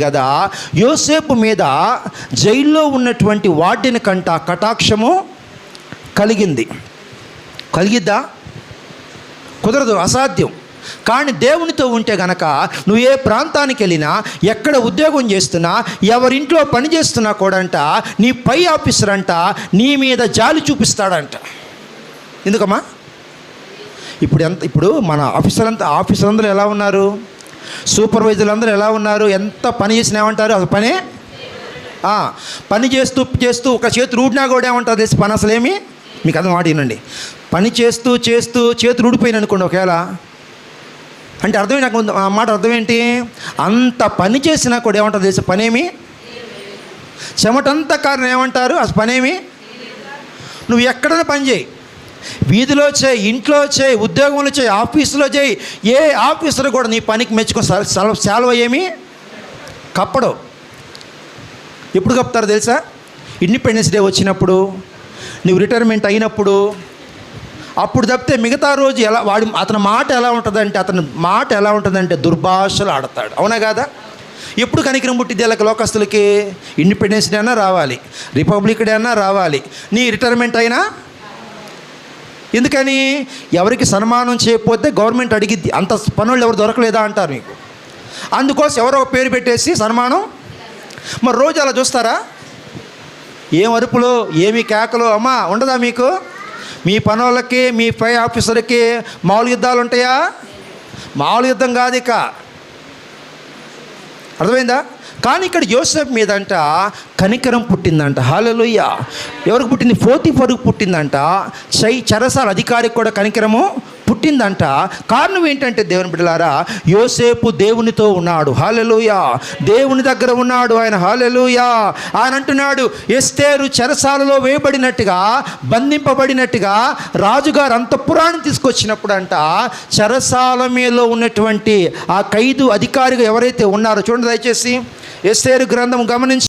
కదా? యోసేపు మీద జైల్లో ఉన్నటువంటి వాటిని కంట కటాక్షము కలిగింది. కలిగిద్దా? కుదరదు అసాధ్యం. కానీ దేవునితో ఉంటే గనక నువ్వు ఏ ప్రాంతానికి వెళ్ళినా ఎక్కడ ఉద్యోగం చేస్తున్నా ఎవరింట్లో పని చేస్తున్నా కూడా అంట నీ పై ఆఫీసర్ అంట నీ మీద జాలి చూపిస్తాడంట. ఎందుకమ్మా? ఇప్పుడు ఎంత ఇప్పుడు మన ఆఫీసర్ అంతా ఆఫీసర్ అందరూ ఎలా ఉన్నారు? సూపర్వైజర్లు అందరూ ఎలా ఉన్నారు? ఎంత పని చేసినా ఏమంటారు? అది పనే? పని చేస్తూ చేస్తూ ఒక చేతి రూడినా కూడా ఏమంటారు తెలిసి? పని అసలేమి మీకు అర్థం వాడినండి పని చేస్తూ చేస్తూ చేతులు ఊడిపోయింది అనుకోండి ఒకవేళ. అంటే అర్థమే నాకు ఆ మాట అర్థం ఏంటి? అంత పని చేసినా కూడా ఏమంటారు తెలిసి? పనేమి? చెమటంతా కారణం ఏమంటారు? అసలు పనేమి? నువ్వు ఎక్కడైనా పని చేయి. వీధిలో చేయి ఇంట్లో చేయి ఉద్యోగంలో చేయి ఆఫీసులో చేయి ఏ ఆఫీసర్ కూడా నీ పనికి మెచ్చుకొని సెల- సెలవు ఏమి? కప్పడు. ఎప్పుడు కప్పుతారు తెలుసా? ఇండిపెండెన్స్ డే వచ్చినప్పుడు నువ్వు రిటైర్మెంట్ అయినప్పుడు అప్పుడు తప్పితే మిగతా రోజు ఎలా వాడి అతని మాట ఎలా ఉంటుందంటే అతని మాట ఎలా ఉంటుందంటే దుర్భాషలు ఆడతాడు. అవునా కాదా? ఎప్పుడు కనికరం పుట్టింది ఇలా లోకస్తులకి? ఇండిపెండెన్స్ డే అయినా రావాలి. రిపబ్లిక్ డే అయినా రావాలి. నీ రిటైర్మెంట్ అయినా ఎందుకని? ఎవరికి సన్మానం చేయకపోతే గవర్నమెంట్ అడిగిద్ది. అంత పనులు ఎవరు దొరకలేదా అంటారు మీకు. అందుకోసం ఎవరో ఒక పేరు పెట్టేసి సన్మానం. మరి రోజు అలా చూస్తారా? ఏం అరుపులు? ఏమి కేకలు? అమ్మా ఉండదా మీకు? మీ పనులకి మీ పై ఆఫీసర్కి మామూలు యుద్ధాలు ఉంటాయా? మామూలు యుద్ధం కాదు ఇక. అర్థమైందా? కానీ ఇక్కడ యోసెఫ్ మీదంట కనికరం పుట్టిందంట. హాలలోయ ఎవరికి పుట్టింది? ఫోర్తి ఫరుకు పుట్టిందంట. చై చరసాల అధికారికి కూడా కనికరము పుట్టిందంట. కారణం ఏంటంటే దేవుని బిడ్డలారా యోసేపు దేవునితో ఉన్నాడు. హాలెలుయా దేవుని దగ్గర ఉన్నాడు ఆయన. హాలెలుయా ఆయన అంటున్నాడు ఎస్తేరు చెరసాలలో వేయబడినట్టుగా బంధింపబడినట్టుగా రాజుగారు అంతఃపురాన్ని తీసుకొచ్చినప్పుడు అంట చెరసాల మీలో ఉన్నటువంటి ఆ ఖైదు అధికారిగా ఎవరైతే ఉన్నారో చూడండి దయచేసి ఎస్తేరు గ్రంథం గమనించి